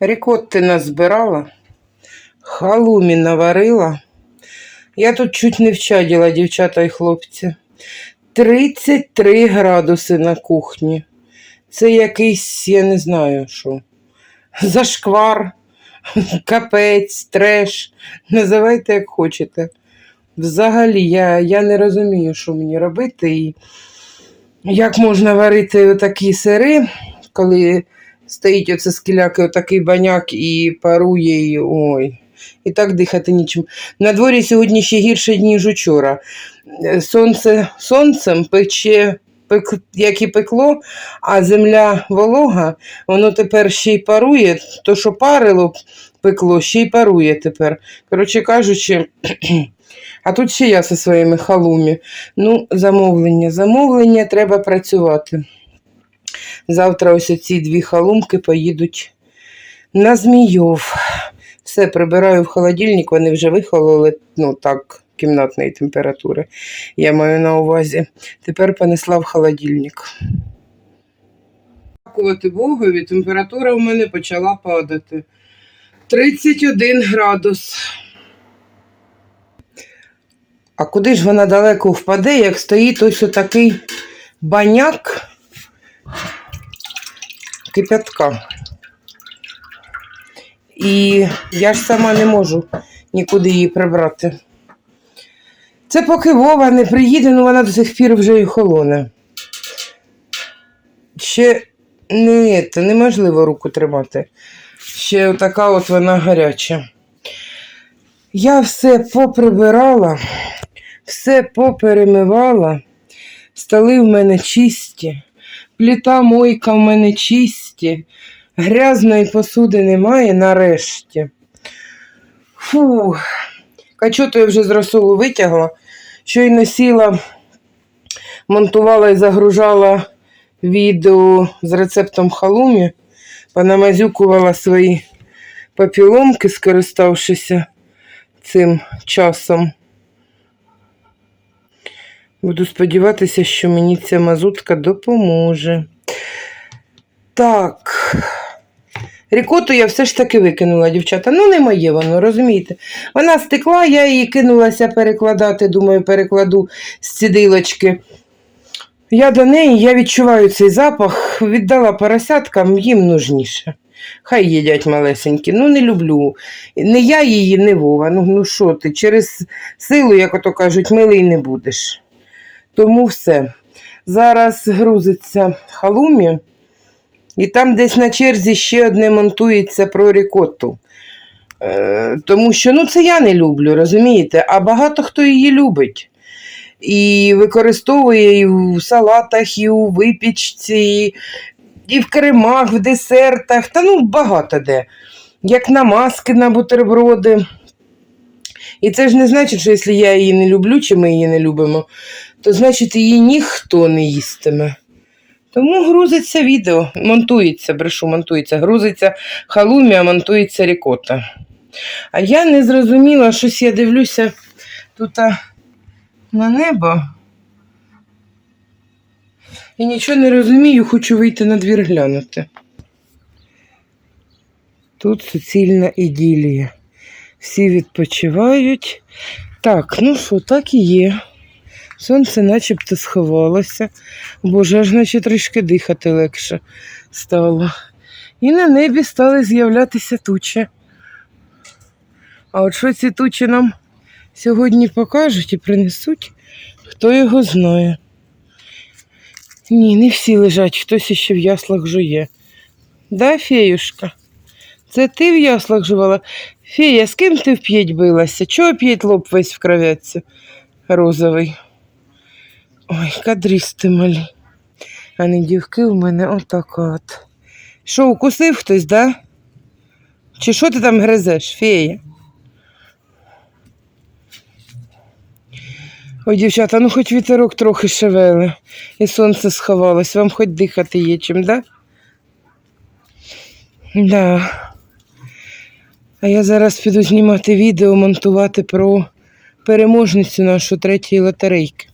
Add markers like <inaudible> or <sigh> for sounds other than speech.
Рікотти назбирала, халумі наварила. Я тут чуть не вчаділа, дівчата і хлопці. 33 градуси на кухні. Це якийсь, я не знаю що. Зашквар, капець, треш. Називайте як хочете. Взагалі, я, я не розумію, що мені робити і як можна варити такі сири, коли стоїть оце скіляки, отакий баняк і парує, і ой. І так дихати нічим. На дворі сьогодні ще гірше, ніж учора. Сонце сонцем пече, пек, як і пекло, а земля волога, воно тепер ще й парує, то, що парило пекло, ще й парує тепер. Коротше кажучи, <clears throat> а тут ще я зі своїми халумі. Ну, замовлення, замовлення, треба працювати. Завтра ось ці дві халумки поїдуть на Змійов. Все прибираю в холодильник, вони вже вихололи, ну так, кімнатної температури. Я маю на увазі. Тепер понесла в холодильник. Дякувати Богові, температура в мене почала падати. 31 градус. А куди ж вона далеко впаде, як стоїть ось отакий баняк кипятка. І я ж сама не можу нікуди її прибрати. Це поки Вова не приїде, ну вона до сих пір вже і холоне. Ще не, це неможливо руку тримати. Ще отака от вона гаряча. Я все поприбирала, все поперемивала, столи в мене чисті, пліта мойка в мене чисті, грязної посуди немає нарешті. Фу, качоту я вже з розсолу витягла, щойно сіла, монтувала і загружала відео з рецептом халумі, понамазюкувала свої папіломки, скориставшися цим часом. Буду сподіватися, що мені ця мазутка допоможе. Так. Рікоту я все ж таки викинула, дівчата. Ну, не моє воно, розумієте? Вона стекла, я її кинулася перекладати, думаю, перекладу з цідилочки. Я до неї, я відчуваю цей запах, віддала поросяткам, їм нужніше. Хай їдять малесенькі. Ну, не люблю. Не я її, не Вова. Ну, ну що ти, через силу, як ото кажуть, милий не будеш. Тому все. Зараз грузиться халумі, і там десь на черзі ще одне монтується про рікотту. Е, тому що ну, це я не люблю, розумієте? А багато хто її любить. І використовує і в салатах, і у випічці, і в кремах, в десертах, та ну багато де. Як намазки на бутерброди. І це ж не значить, що якщо я її не люблю, чи ми її не любимо, то значить її ніхто не їстиме. Тому грузиться відео, монтується, брешу, монтується, грузиться халумі, а монтується рікота. А я не зрозуміла, щось я дивлюся тут на небо. І нічого не розумію, хочу вийти на двір глянути. Тут суцільна іділія. Всі відпочивають. Так, ну що, так і є. Сонце начебто сховалося. Боже, аж наче трішки дихати легше стало. І на небі стали з'являтися тучі. А от що ці тучі нам сьогодні покажуть і принесуть, хто його знає. Ні, не всі лежать, хтось іще в яслах жує. Да, феюшка? Це ти в яслах жувала? Фея, з ким ти в п'ять билася? Чого п'ять лоб весь в кровятці розовий? Ой, кадрісти малі. А не дівки у мене отак от. Що, укусив хтось, да? Чи що ти там гризеш, фея? Ой, дівчата, ну хоч вітерок трохи шевели, і сонце сховалось, вам хоч дихати є чим, да? Да. А я зараз піду знімати відео, монтувати про переможницю нашу третьої лотерейки.